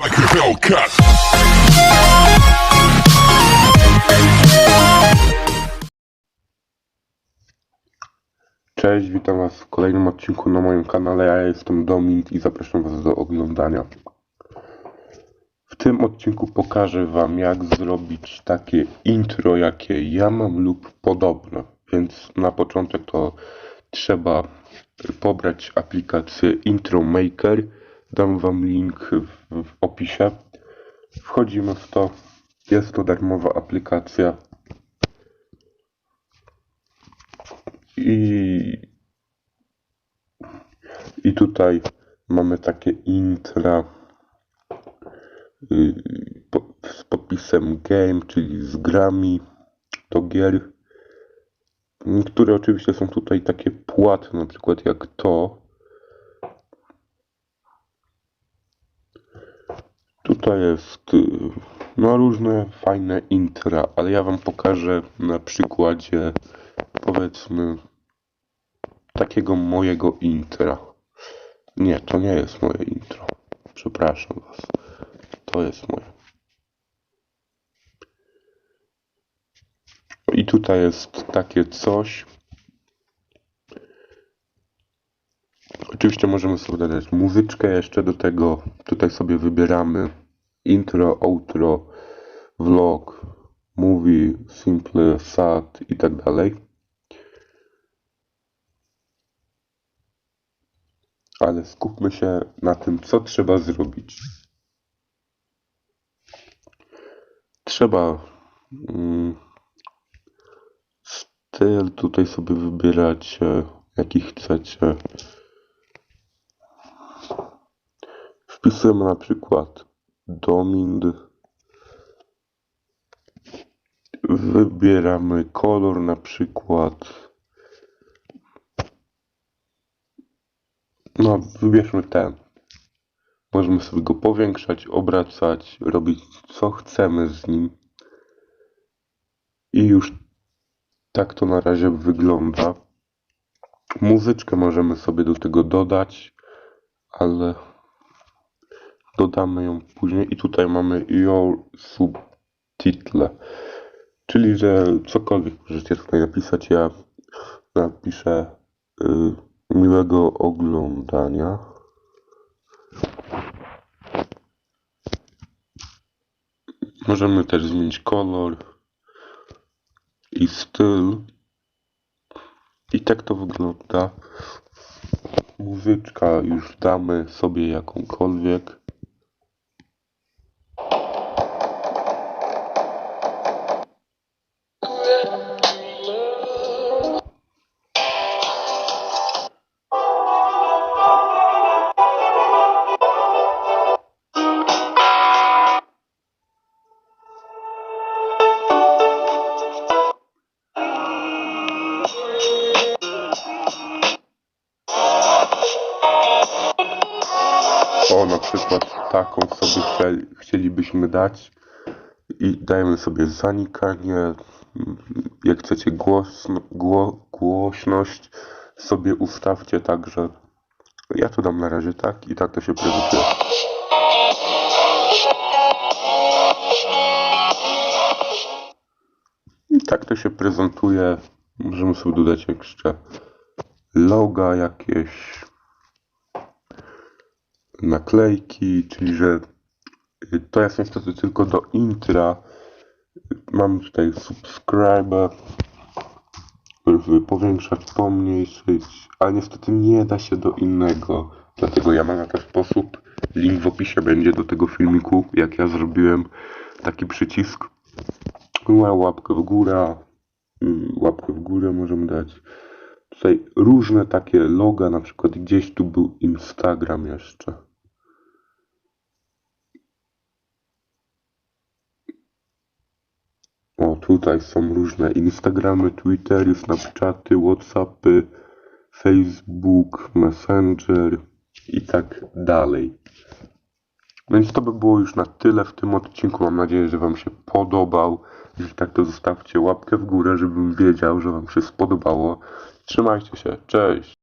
like a. Cześć, witam Was w kolejnym odcinku na moim kanale. Ja jestem Domint i zapraszam Was do oglądania. W tym odcinku pokażę Wam, jak zrobić takie intro, jakie ja mam lub podobne. Więc na początek to trzeba pobrać aplikację Intro Maker. Dam Wam link w, w opisie. Wchodzimy w to. Jest to darmowa aplikacja. I, I tutaj mamy takie intra y, z podpisem game, czyli z grami do gier. Niektóre oczywiście są tutaj takie płatne, na przykład jak to. Tutaj jest y, no różne fajne intra, ale ja wam pokażę na przykładzie powiedzmy takiego mojego intra. Nie, to nie jest moje intro. Przepraszam was. To jest moje. I tutaj jest takie coś. Oczywiście możemy sobie dodać muzyczkę jeszcze do tego. Tutaj sobie wybieramy intro, outro, vlog, movie, simple, sad i tak dalej. Ale skupmy się na tym, co trzeba zrobić. Trzeba mm, styl tutaj sobie wybierać, jaki chcecie. Wpisujemy na przykład Domind. Wybieramy kolor na przykład. No, wybierzmy ten. Możemy sobie go powiększać, obracać, robić co chcemy z nim. I już tak to na razie wygląda. Muzyczkę możemy sobie do tego dodać, ale dodamy ją później. I tutaj mamy Your Subtitle, czyli że cokolwiek możecie tutaj napisać. Ja napiszę y, miłego oglądania. Możemy też zmienić kolor i styl. I tak to wygląda. Muzyczka już damy sobie jakąkolwiek. Na przykład taką sobie chcieli, chcielibyśmy dać i dajemy sobie zanikanie, jak chcecie głośno, gło, głośność sobie ustawcie tak, że ja to dam na razie tak i tak to się prezentuje. I tak to się prezentuje. Możemy sobie dodać jeszcze loga jakieś naklejki, czyli że y, to jest niestety tylko do intra. Mam tutaj subscribe, żeby powiększać, pomniejszyć, ale niestety nie da się do innego. Dlatego ja mam na ten sposób. Link w opisie będzie do tego filmiku, jak ja zrobiłem taki przycisk. No, łapkę w górę, y, łapkę w górę możemy dać. Tutaj różne takie loga, na przykład gdzieś tu był Instagram jeszcze. O, tutaj są różne Instagramy, Twittery, Snapchaty, Whatsappy, Facebook, Messenger i tak dalej. Więc to by było już na tyle w tym odcinku. Mam nadzieję, że Wam się podobał. Jeśli tak, to zostawcie łapkę w górę, żebym wiedział, że Wam się spodobało. Trzymajcie się. Cześć!